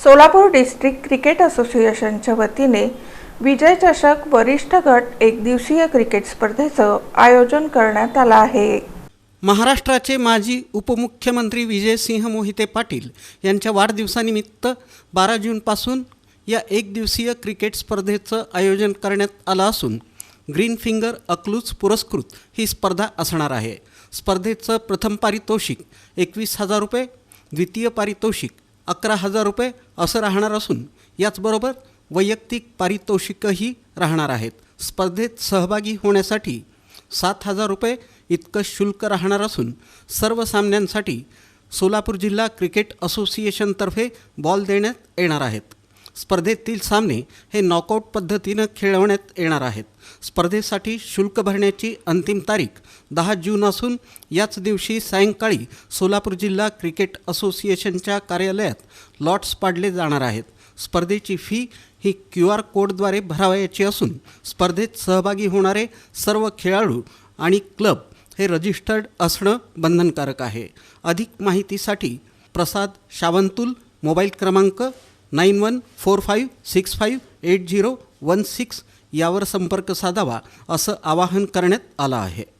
Solapur district cricket असोसिएशनच्या वतीने विजय चषक वरिष्ठ गट एक दिवसीय क्रिकेट स्पर्धेचं आयोजन करण्यात आलं आहे. महाराष्ट्राचे माजी उपमुख्यमंत्री विजयसिंह मोहिते पाटील यांच्या वाढदिवसानिमित्त बारा जूनपासून या एक दिवसीय क्रिकेट स्पर्धेचं आयोजन करण्यात आलं असून ग्रीन फिंगर अकलूज पुरस्कृत ही स्पर्धा असणार आहे. स्पर्धेचं प्रथम पारितोषिक एकवीस हजार रुपये द्वितीय पारितोषिक अकरा हजार रुपये असं राहणार असून याचबरोबर वैयक्तिक पारितोषिकही राहणार आहेत. स्पर्धेत सहभागी होण्यासाठी सात हजार रुपये इतकं शुल्क राहणार असून सर्व सामन्यांसाठी सोलापूर जिल्हा क्रिकेट असोसिएशनतर्फे बॉल देण्यात येणार आहेत. स्पर्धेतील सामने हे नॉकआउट पद्धतीनं खेळवण्यात येणार आहेत. स्पर्धेसाठी शुल्क भरण्याची अंतिम तारीख दहा जून असून याच दिवशी सायंकाळी सोलापूर जिल्हा क्रिकेट असोसिएशनच्या कार्यालयात लॉट्स पाडले जाणार आहेत. स्पर्धेची फी ही क्यू आर कोडद्वारे भरावयाची असून स्पर्धेत सहभागी होणारे सर्व खेळाडू आणि क्लब हे रजिस्टर्ड असणं बंधनकारक आहे. अधिक माहितीसाठी प्रसाद शावंतुल मोबाईल क्रमांक nine one four five six five eight zero one six यावर संपर्क साधावा असं आवाहन करण्यात आलं आहे.